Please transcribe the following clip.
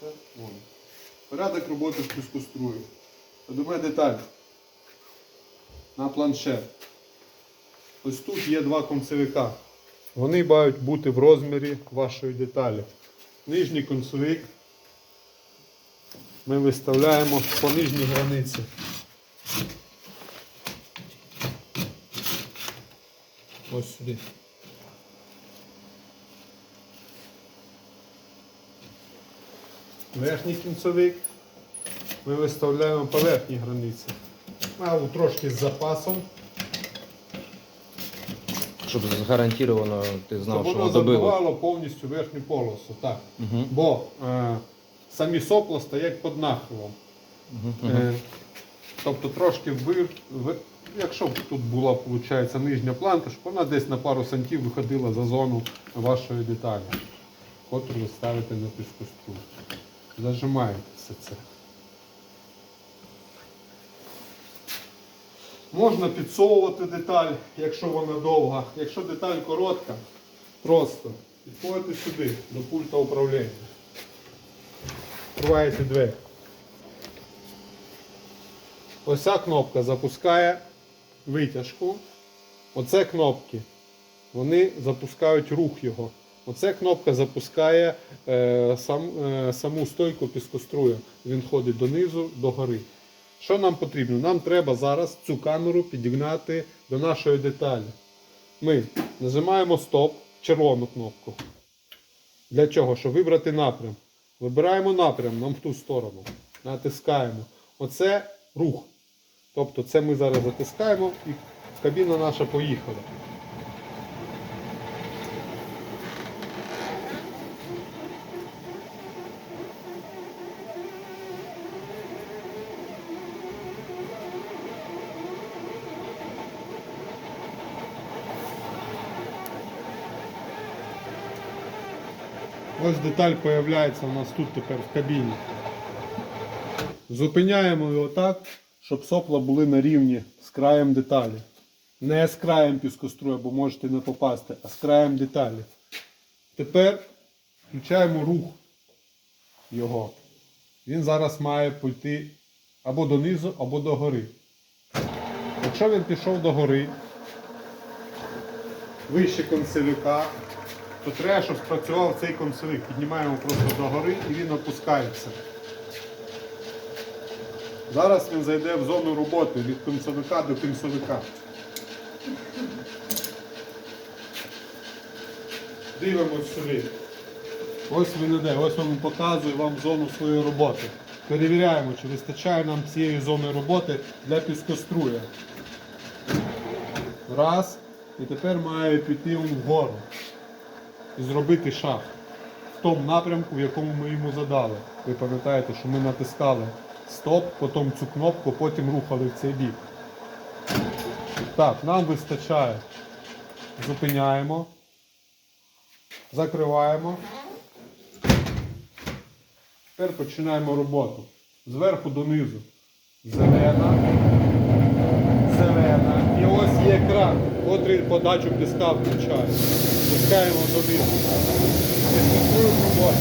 Це воно. Порядок роботи з піскострую. Подумай деталь. На планшет. Ось тут є два концевика. Вони мають бути в розмірі вашої деталі. Нижній концевик ми виставляємо по нижній границі. Ось сюди. Верхній кінцевик ми виставляємо по верхній границі. А трошки з запасом, Щоб гарантовано ти знав, щоб що воно добило. забивало повністю верхню полосу. Так. Угу. Бо е, самі сопла стоять під нахилом. Е, тобто трошки вир, якщо б тут була виходить, нижня планка, щоб вона десь на пару сантів виходила за зону вашої деталі, котру ви ставите на піскосту. Зажимаєте все це. Можна підсовувати деталь, якщо вона довга. Якщо деталь коротка, просто підходите сюди, до пульта управління. Відкриваєте двері. Ось ця кнопка запускає витяжку. Оце кнопки. Вони запускають рух його. Оце кнопка запускає е, сам, е, саму стойку піскоструя. Він ходить донизу, до гори. Що нам потрібно? Нам треба зараз цю камеру підігнати до нашої деталі. Ми нажимаємо стоп, червону кнопку. Для чого? Щоб вибрати напрям. Вибираємо напрям нам в ту сторону. Натискаємо. Оце рух. Тобто це ми зараз затискаємо і кабіна наша поїхала. Ось деталь з'являється у нас тут тепер в кабіні. Зупиняємо його так, щоб сопла були на рівні з краєм деталі. Не з краєм піскоструя, бо можете не попасти, а з краєм деталі. Тепер включаємо рух його. Він зараз має пойти або донизу, або до гори. Якщо він пішов до гори, вище концевика, то треба, щоб спрацював цей концевик. Піднімаємо просто до гори і він опускається. Зараз він зайде в зону роботи від кінцевика до кінцевика. Дивимось сюди. Ось він іде, ось він показує вам зону своєї роботи. Перевіряємо, чи вистачає нам цієї зони роботи для піскоструя. Раз. І тепер має піти вгору і зробити шаг в тому напрямку, в якому ми йому задали. Ви пам'ятаєте, що ми натискали стоп, потім цю кнопку, потім рухали в цей бік. Так, нам вистачає. Зупиняємо. Закриваємо. Тепер починаємо роботу. Зверху донизу зелена, зелена. І ось є кран, котрий подачу піска включає. Пускаємо донизу. Піскую роботу.